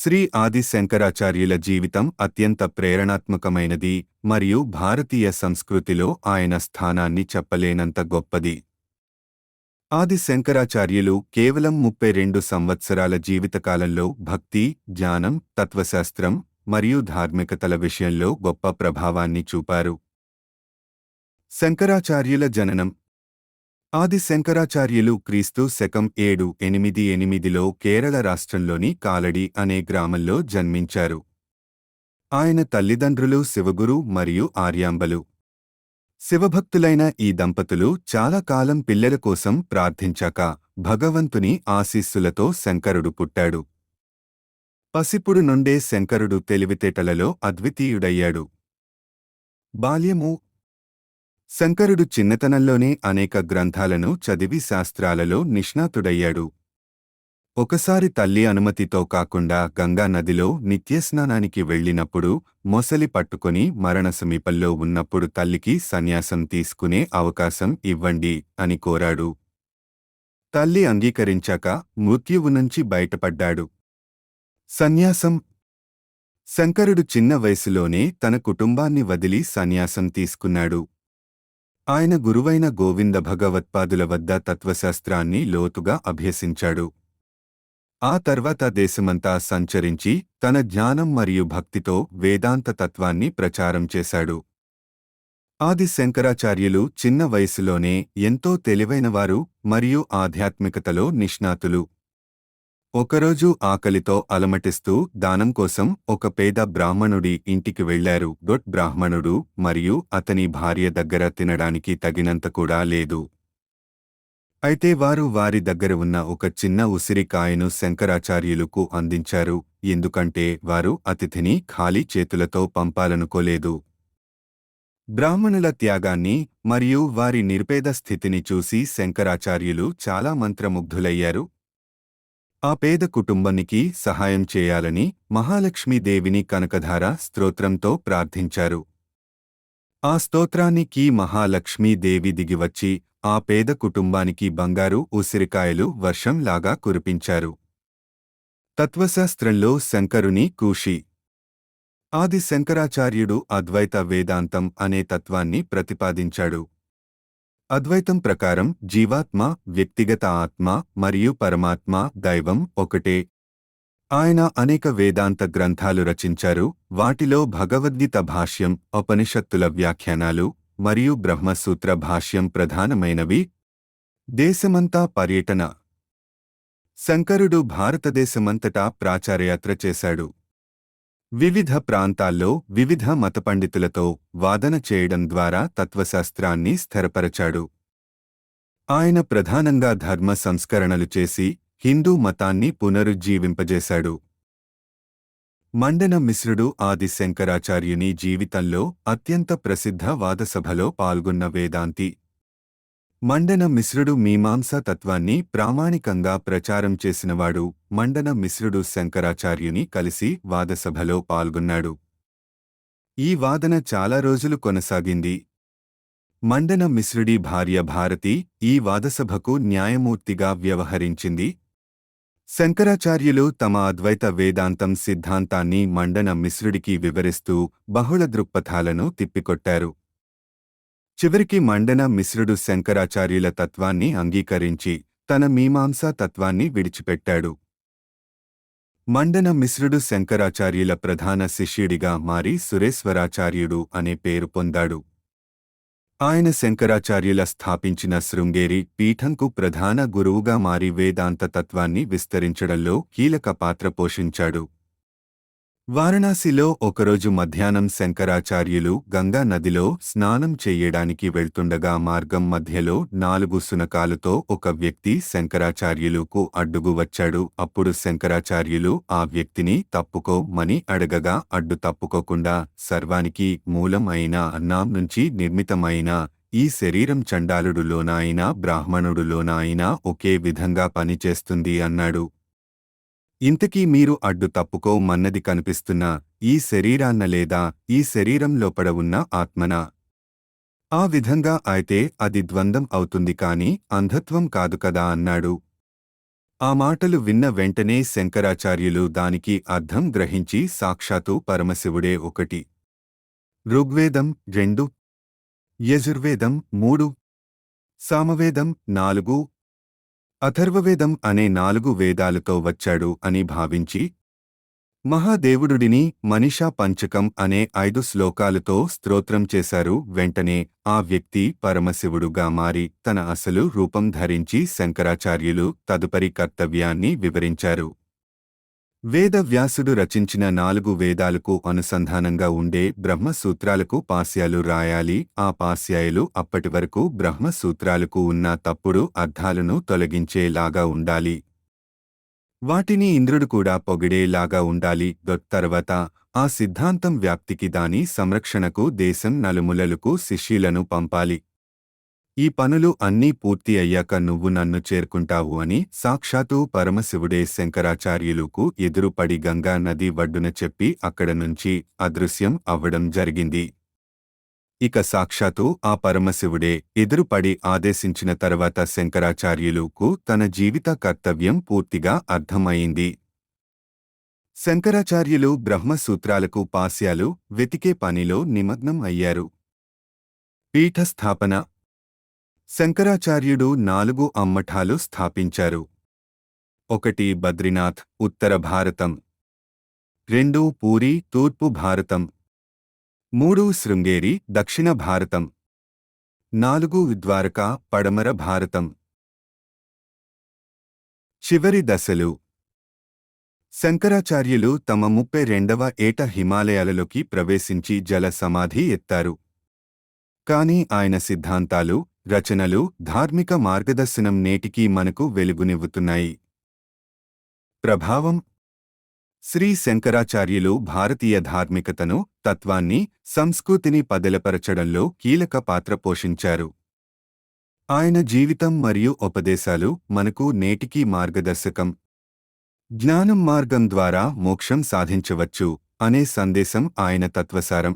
శ్రీ ఆది శంకరాచార్యుల జీవితం అత్యంత ప్రేరణాత్మకమైనది మరియు భారతీయ సంస్కృతిలో ఆయన స్థానాన్ని చెప్పలేనంత గొప్పది. ఆది శంకరాచార్యులు కేవలం ముప్పై రెండు సంవత్సరాల జీవితకాలంలో భక్తి జ్ఞానం తత్వశాస్త్రం మరియు ధార్మికతల విషయంలో గొప్ప ప్రభావాన్ని చూపారు. శంకరాచార్యుల జననం ఆది శంకరాచార్యులు క్రీస్తు శకం ఏడు ఎనిమిది ఎనిమిదిలో కేరళ రాష్ట్రంలోని కాలడి అనే గ్రామంలో జన్మించారు. ఆయన తల్లిదండ్రులు శివగురు మరియు ఆర్యాంబలు. శివభక్తులైన ఈ దంపతులు చాలా కాలం పిల్లల కోసం ప్రార్థించాక భగవంతుని ఆశీస్సులతో శంకరుడు పుట్టాడు. పసిపుడు నుండే శంకరుడు తెలివితేటలలో అద్వితీయుడయ్యాడు. బాల్యము శంకరుడు చిన్నతనంలోనే అనేక గ్రంథాలను చదివి శాస్త్రాలలో నిష్ణాతుడయ్యాడు. ఒకసారి తల్లి అనుమతితో కాకుండా గంగా నదిలో నిత్యస్నానానికి వెళ్ళినప్పుడు మొసలి పట్టుకుని మరణ సమీపంలో ఉన్నప్పుడు తల్లికి సన్యాసం తీసుకునే అవకాశం ఇవ్వండి అని కోరాడు. తల్లి అంగీకరించాక మృత్యువు నుంచి బయటపడ్డాడు. సన్యాసం. శంకరుడు చిన్న వయసులోనే తన కుటుంబాన్ని వదిలి సన్యాసం తీసుకున్నాడు. ఆయన గురువైన గోవింద భగవత్పాదుల వద్ద తత్వశాస్త్రాన్ని లోతుగా అభ్యసించాడు. ఆ తర్వాత దేశమంతా సంచరించి తన జ్ఞానం మరియు భక్తితో వేదాంత తత్వాన్ని ప్రచారం చేశాడు. ఆది శంకరాచార్యులు చిన్న వయసులోనే ఎంతో తెలివైనవారు మరియు ఆధ్యాత్మికతలో నిష్ణాతులు. ఒకరోజు ఆకలితో అలమటిస్తూ దానం కోసం ఒక పేద బ్రాహ్మణుడి ఇంటికి వెళ్ళారు డొట్ బ్రాహ్మణుడు మరియు అతని భార్య దగ్గర తినడానికి తగినంత కూడా లేదు. అయితే వారు వారి దగ్గర ఉన్న ఒక చిన్న ఉసిరికాయను శంకరాచార్యులకు అందించారు. ఎందుకంటే వారు అతిథిని ఖాళీ చేతులతో పంపాలనుకోలేదు. బ్రాహ్మణుల త్యాగాన్ని మరియు వారి నిర్పేద స్థితిని చూసి శంకరాచార్యులు చాలా మంత్రముగ్ధులయ్యారు. ఆ పేద కుటుంబానికి సహాయం చేయాలని మహాలక్ష్మీదేవిని కనకధార స్తోత్రంతో ప్రార్థించారు. ఆ స్తోత్రానికి మహాలక్ష్మీదేవి దిగివచ్చి ఆ పేద కుటుంబానికి బంగారు ఉసిరికాయలు వర్షంలాగా కురిపించారు. తత్వశాస్త్రంలో శంకరుని కూషి. ఆది శంకరాచార్యుడు అద్వైత వేదాంతం అనే తత్వాన్ని ప్రతిపాదించాడు. అద్వైతం ప్రకారం జీవాత్మ వ్యక్తిగత ఆత్మ మరియు పరమాత్మ దైవం ఒకటే. ఆయన అనేక వేదాంత గ్రంథాలు రచించారు. వాటిలో భగవద్గీత భాష్యం ఉపనిషత్తుల వ్యాఖ్యానాలు మరియు బ్రహ్మసూత్ర భాష్యం ప్రధానమైనవి. దేశమంతా పర్యటన. శంకరుడు భారతదేశమంతటా ప్రాచారయాత్ర చేశాడు. వివిధ ప్రాంతాల్లో వివిధ మత పండితులతో వాదన చేయడం ద్వారా తత్వశాస్త్రాన్ని స్థిరపరచాడు. ఆయన ప్రధానంగా ధర్మ సంస్కరణలు చేసి హిందూ మతాన్ని పునరుజ్జీవింపజేశాడు. మండన మిశ్రుడు ఆది శంకరాచార్యుని జీవితంలో అత్యంత ప్రసిద్ధ వాదసభలో పాల్గొన్న వేదాంతి. మండన మిశ్రుడు మీమాంసా తత్వాన్ని ప్రామాణికంగా ప్రచారం చేసినవాడు. మండన మిశ్రుడు శంకరాచార్యుని కలిసి వాదసభలో పాల్గొన్నాడు. ఈ వాదన చాలా రోజులు కొనసాగింది. మండన మిశ్రుడి భార్య భారతి ఈ వాదసభకు న్యాయమూర్తిగా వ్యవహరించింది. శంకరాచార్యులు తమ అద్వైత వేదాంతం సిద్ధాంతాన్ని మండన మిశ్రుడికి వివరిస్తూ బహుళ దృక్పథాలను తిప్పికొట్టారు. చివరికి మండన మిశ్రుడు శంకరాచార్యుల తత్వాన్ని అంగీకరించి తన మీమాంసా తత్వాన్ని విడిచిపెట్టాడు. మండన మిశ్రుడు శంకరాచార్యుల ప్రధాన శిష్యుడిగా మారి సురేశ్వరాచార్యుడు అనే పేరు పొందాడు. ఆయన శంకరాచార్యుల స్థాపించిన శృంగేరి పీఠంకు ప్రధాన గురువుగా మారి వేదాంత తత్వాన్ని విస్తరించడంలో కీలక పాత్ర పోషించాడు. వారణాసిలో ఒకరోజు మధ్యాహ్నం శంకరాచార్యులు గంగా నదిలో స్నానం చేయడానికి వెళ్తుండగా మార్గం మధ్యలో నాలుగు సునకాలతో ఒక వ్యక్తి శంకరాచార్యులుకు అడ్డుగు వచ్చాడు. అప్పుడు శంకరాచార్యులు ఆ వ్యక్తిని తప్పుకోమని అడగగా అడ్డు తప్పుకోకుండా సర్వానికి మూలం అయిన అన్నాం నుంచి నిర్మితమైన ఈ శరీరం చండాలుడులోన అయినా అయినా ఒకే విధంగా పనిచేస్తుంది అన్నాడు. ఇంతకీ మీరు అడ్డు తప్పుకోమన్నది కనిపిస్తున్న ఈ శరీరాన్న లేదా ఈ శరీరం లోపడ ఉన్న ఆత్మనా? ఆ విధంగా అయితే అది ద్వంద్వం అవుతుంది కాని అంధత్వం కాదు కదా అన్నాడు. ఆ మాటలు విన్న వెంటనే శంకరాచార్యులు దానికి అర్థం గ్రహించి సాక్షాత్తు పరమశివుడే ఒకటి. ఋగ్వేదం రెండు. యజుర్వేదం మూడు. సామవేదం నాలుగు. అథర్వవేదం అనే నాలుగు వేదాలతో వచ్చాడు అని భావించి మహాదేవుడుడిని మనిషా పంచకం అనే ఐదు శ్లోకాలతో స్తోత్రం చేశారు. వెంటనే ఆ వ్యక్తి పరమశివుడుగా మారి తన అసలు రూపం ధరించి శంకరాచార్యులు తదుపరి కర్తవ్యాన్ని వివరించారు. వేదవ్యాసుడు రచించిన నాలుగు వేదాలకు అనుసంధానంగా ఉండే బ్రహ్మసూత్రాలకు పాస్యాలు రాయాలి. ఆ పాస్యాయులు అప్పటివరకు బ్రహ్మసూత్రాలకు ఉన్న తప్పుడు అర్థాలను తొలగించేలాగా ఉండాలి. వాటిని ఇంద్రుడు కూడా పొగిడేలాగా ఉండాలి. తర్వాత ఆ సిద్ధాంతం వ్యాప్తికి దాని సంరక్షణకు దేశం నలుమూలలకు శిష్యులను పంపాలి. ఈ పనులు అన్నీ పూర్తి అయ్యాక నువ్వు నన్ను చేరుకుంటావు అని సాక్షాత్తు పరమశివుడే శంకరాచార్యులకు ఎదురుపడి గంగా నది వడ్డున చెప్పి అక్కడ నుంచి అదృశ్యం అవ్వడం జరిగింది. ఇక సాక్షాత్తు ఆ పరమశివుడే ఎదురుపడి ఆదేశించిన తర్వాత శంకరాచార్యులకు తన జీవిత కర్తవ్యం పూర్తిగా అర్థమయింది శంకరాచార్యులు బ్రహ్మసూత్రాలకు పాస్యాలు వెతికే పనిలో నిమగ్నం అయ్యారు. పీఠస్థాపన శంకరాచార్యుడు నాలుగు అమ్మఠాలు స్థాపించారు. ఒకటి బద్రీనాథ్ ఉత్తర భారతం. రెండు పూరి తూర్పు భారతం. మూడు శృంగేరి దక్షిణ భారతం. నాలుగు ద్వారక పడమర భారతం. చివరి దశలు. శంకరాచార్యులు తమ ముప్పై రెండవ ఏట హిమాలయాలలోకి ప్రవేశించి జల సమాధి ఎత్తారు. కాని ఆయన సిద్ధాంతాలు రచనలు ధార్మిక మార్గదర్శనం నేటికీ మనకు వెలుగునివ్వుతున్నాయి. ప్రభావం శ్రీ శంకరాచార్యులు భారతీయ ధార్మికతను తత్వాన్ని సంస్కృతిని పదిలపరచడంలో కీలక పాత్ర పోషించారు. ఆయన జీవితం మరియు ఉపదేశాలు మనకు నేటికీ మార్గదర్శకం. జ్ఞానం మార్గం ద్వారా మోక్షం సాధించవచ్చు అనే సందేశం ఆయన తత్వసారం.